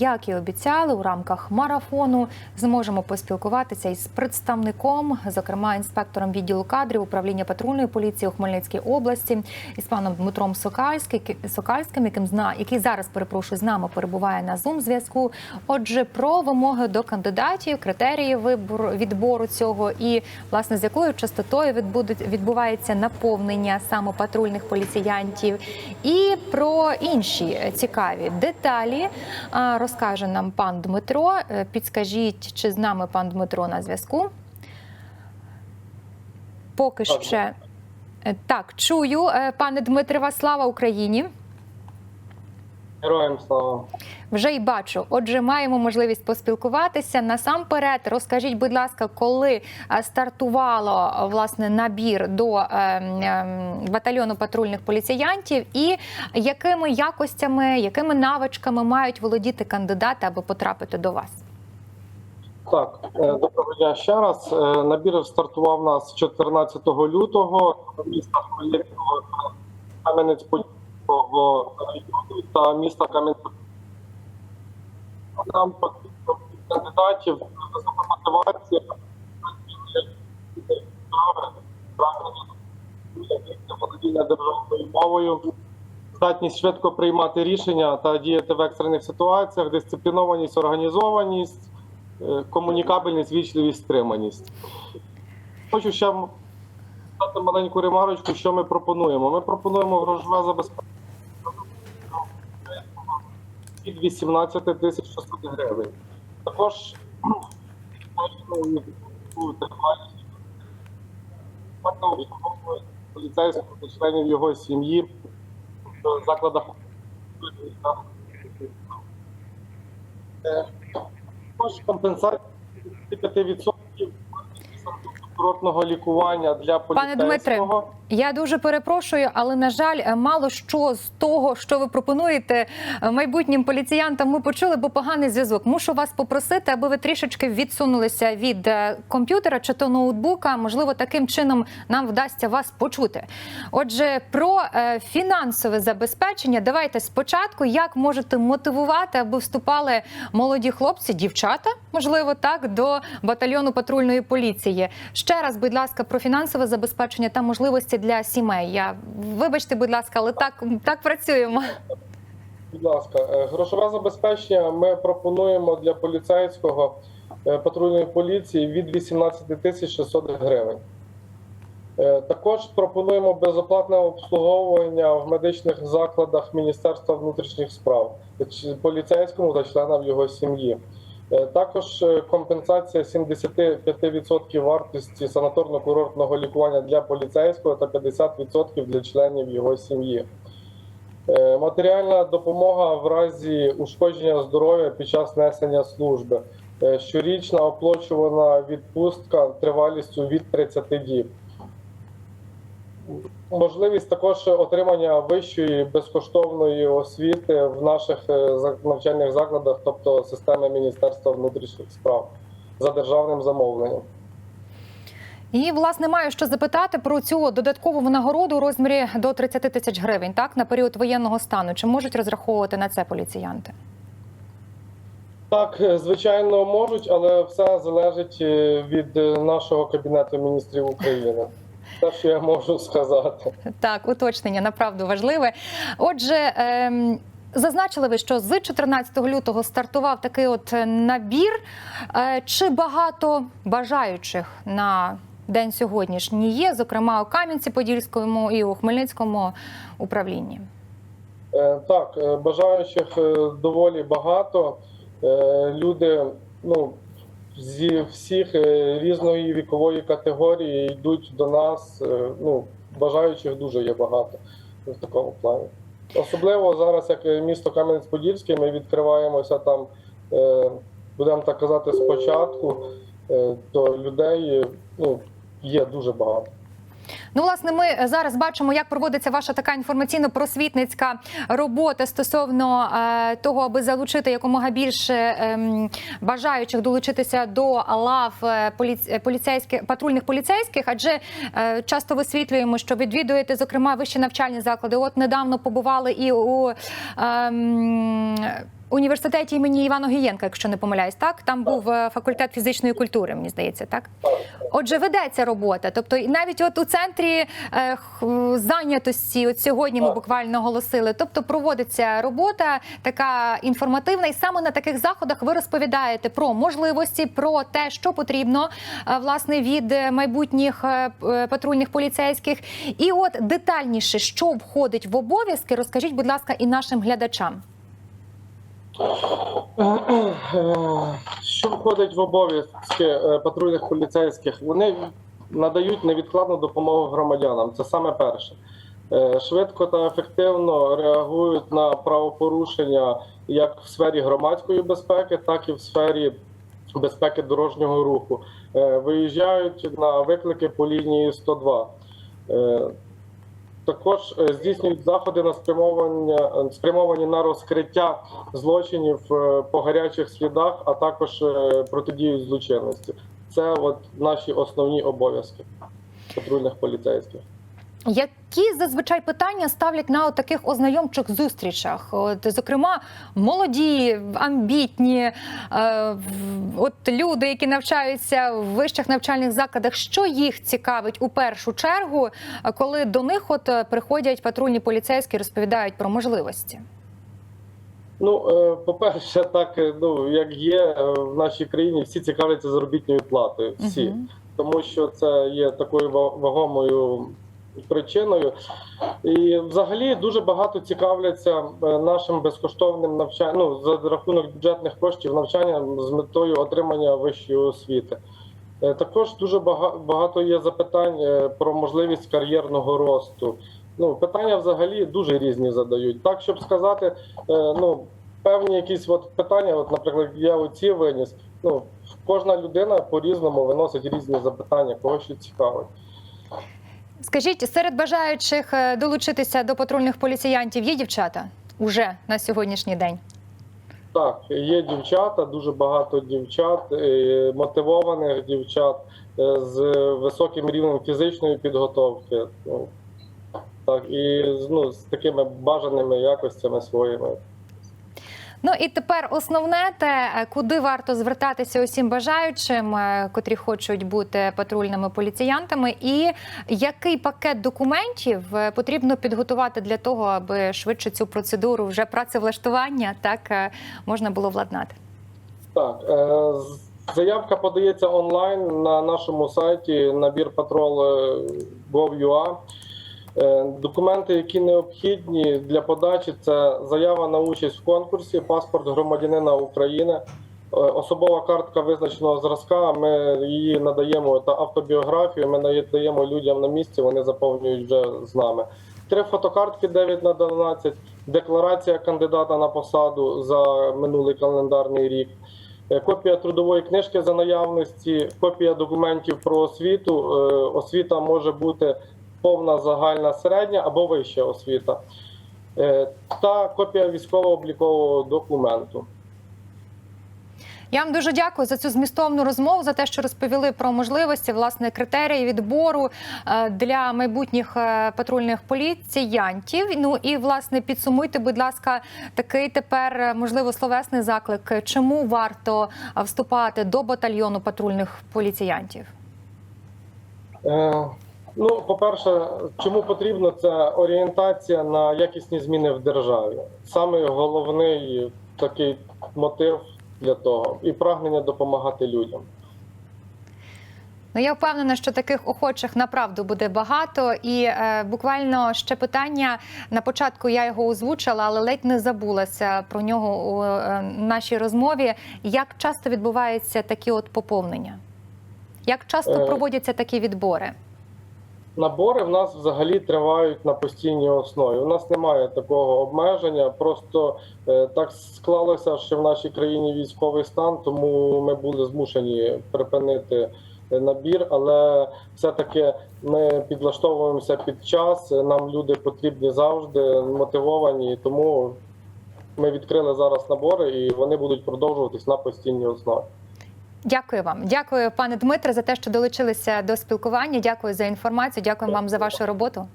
Як і обіцяли, у рамках марафону зможемо поспілкуватися із представником, зокрема інспектором відділу кадрів управління патрульної поліції у Хмельницькій області, із паном Дмитром Сокальським, яким зна який зараз перепрошую з нами перебуває на зум зв'язку. Отже, про вимоги до кандидатів, критерії вибору відбору цього і власне з якою частотою відбувається наповнення саме патрульних поліціянтів, і про інші цікаві деталі розкаже нам пан Дмитро. Е, Підскажіть, чи з нами пан Дмитро на зв'язку? Поки що. ще Е, так чую, Е, пане Дмитре, слава Україні. Героям слава. Вже й бачу. Отже, маємо можливість поспілкуватися. Насамперед, розкажіть, будь ласка, коли е, стартувало власне набір до е, ем, батальйону патрульних поліціянтів, і якими якостями, якими навичками мають володіти кандидати, аби потрапити до вас? Так, е, доброго дня ще раз. Е, Набір стартував у нас 14 лютого міста Хмельницького, Кам'янець-Подільського району та міста камянець Нам потрібно кандидатів висока мотивація, володіння державною мовою, здатність швидко приймати рішення та діяти в екстрених ситуаціях, дисциплінованість, організованість, е, комунікабельність, вічливість, стриманість. Хочу ще дати маленьку ремарочку, що ми пропонуємо. Ми пропонуємо грошове забезпечення від 18 тисяч 600 гривень. Також поліцейського та членів його сім'ї в закладах. Е, Також компенсація 5% курортного лікування для Пане Дмитре, поліцейського. Я дуже перепрошую, але на жаль, е, мало що з того, що ви пропонуєте е, майбутнім поліціянтам, ми почули, бо поганий зв'язок. Мушу вас попросити, аби ви трішечки відсунулися від е, комп'ютера чи то ноутбука. Можливо, таким чином нам вдасться вас почути. Отже, про фінансове забезпечення, давайте спочатку, як можете мотивувати, аби вступали молоді хлопці, дівчата, можливо, так до батальйону патрульної поліції. Ще раз, будь ласка, про фінансове забезпечення та можливості для сімей. Я вибачте, будь ласка, але так, так працюємо. Будь ласка, е, грошове забезпечення ми пропонуємо для поліцейського е, патрульної поліції від 18 тисяч 600 гривень. Е, Також пропонуємо безоплатне обслуговування в медичних закладах Міністерства внутрішніх справ поліцейському та членам його сім'ї. Е, Також е, компенсація 75% вартості санаторно-курортного лікування для поліцейського та 50% для членів його сім'ї. Е, Матеріальна допомога в разі ушкодження здоров'я під час несення служби. Щорічна оплачувана відпустка тривалістю від 30 діб. Можливість також отримання вищої безкоштовної освіти в наших е, навчальних закладах, тобто системи Міністерства внутрішніх справ за державним замовленням. І власне маю що запитати про цю додаткову винагороду у розмірі до 30 тисяч гривень, так на період воєнного стану. Чи можуть розраховувати на це поліціянти? Так, е, звичайно, можуть, але все залежить е, від нашого кабінету міністрів України. Те, що я можу сказати. Так, уточнення направду важливе. Отже. Ем... Зазначили ви, що з 14 лютого стартував такий от набір. Е, Чи багато бажаючих на день сьогоднішній є, зокрема у Кам'янці-Подільському і у Хмельницькому управлінні? Е, Так, е, бажаючих доволі багато. Люди ну, зі всіх е, різної вікової категорії йдуть до нас. Е, Ну, бажаючих дуже є багато в такому плані. Особливо зараз, як е, місто Кам'янець-Подільський, ми відкриваємося там, будемо так казати, спочатку, то людей ну, є дуже багато. Ну, власне, ми зараз бачимо, як проводиться ваша така інформаційно-просвітницька робота стосовно е, того, аби залучити якомога більше ем, бажаючих долучитися до лав е, поліц... поліцейських патрульних поліцейських, адже е, часто висвітлюємо, що відвідуєте зокрема вищі навчальні заклади. От недавно побували і у ем, університеті імені Івана Гієнка, якщо не помиляюсь, так там був е, факультет фізичної культури, мені здається, так. Отже, ведеться робота. Тобто, навіть от у центрі е, зайнятості, от сьогодні ми буквально оголосили. Тобто проводиться робота така інформативна, і саме на таких заходах ви розповідаєте про можливості, про те, що потрібно е, власне від майбутніх е, патрульних поліцейських. І от детальніше, що входить в обов'язки, розкажіть, будь ласка, і нашим глядачам. Що входить в обов'язки е, патрульних поліцейських? Вони надають невідкладну допомогу громадянам. Це саме перше. Е, Швидко та ефективно реагують на правопорушення як в сфері громадської безпеки, так і в сфері безпеки дорожнього руху. Е, Виїжджають на виклики по лінії 102. Також е, здійснюють заходи на спрямовання е, спрямовані на розкриття злочинів е, по гарячих слідах, а також протидіють злочинності. Це от наші основні обов'язки патрульних поліцейських. Які зазвичай питання ставлять на таких ознайомчих зустрічах? От, зокрема, молоді, амбітні, е, от люди, які навчаються в вищих навчальних закладах, що їх цікавить у першу чергу, коли до них от е, приходять патрульні поліцейські, розповідають про можливості? Ну, е, по-перше, так е, ну як є в нашій країні, всі цікавляться заробітною платою. Всі. Мгм. тому що це є такою ва- вагомою причиною. І взагалі дуже багато цікавляться е, нашим безкоштовним навчанням ну, за рахунок бюджетних коштів навчанням з метою отримання вищої освіти. Е, Також дуже багато є запитань е, про можливість кар'єрного росту. Ну, питання взагалі дуже різні задають. Так, щоб сказати, ну, певні якісь от питання, от, наприклад, я оці виніс. Ну, кожна людина по-різному виносить різні запитання, кого що цікавить. Скажіть, серед бажаючих е, долучитися до патрульних поліціянтів є дівчата уже на сьогоднішній день? Так, є дівчата, дуже багато дівчат, е, мотивованих дівчат е, з високим рівнем фізичної підготовки. Ну, так, і ну, з такими бажаними якостями своїми. Ну і тепер основне те, е, куди варто звертатися усім бажаючим, е, котрі хочуть бути патрульними поліціянтами, і який пакет документів е, потрібно підготувати для того, аби швидше цю процедуру вже працевлаштування так можна було владнати. Так, заявка подається онлайн на нашому сайті набір Документи, які необхідні для подачі, це заява на участь в конкурсі, паспорт громадянина України, е, особова картка визначеного зразка. Ми її надаємо та автобіографію. Ми надаємо людям на місці. Вони заповнюють вже з нами. Три фотокартки 9 на 12, декларація кандидата на посаду за минулий календарний рік. Е, Копія трудової книжки за наявності, копія документів про освіту. Е, Освіта може бути повна загальна середня або вища освіта, Е, та копія військово-облікового документу. Я вам дуже дякую за цю змістовну розмову, за те, що розповіли про можливості, власне, критерії відбору е, для майбутніх е, патрульних поліціянтів. Ну і власне підсумуйте, будь ласка, такий тепер можливо словесний заклик. Чому варто вступати до батальйону патрульних поліціянтів? Ну, по-перше, чому потрібно це орієнтація на якісні зміни в державі. Саме головний такий мотив для того і прагнення допомагати людям. Ну, я впевнена, що таких охочих направду буде багато. І е, буквально ще питання на початку я його озвучила, але ледь не забулася про нього у е, нашій розмові. Як часто відбуваються такі от поповнення? Як часто Е. проводяться такі відбори? Набори в нас взагалі тривають на постійній основі. У нас немає такого обмеження. Просто е, так склалося, що в нашій країні військовий стан, тому ми були змушені припинити е, набір. Але все-таки ми підлаштовуємося під час. Нам люди потрібні завжди, мотивовані. Тому ми відкрили зараз набори, і вони будуть продовжуватись на постійній основі. Дякую вам, дякую, пане Дмитре, за те, що долучилися до спілкування. Дякую за інформацію. Дякую вам за вашу роботу.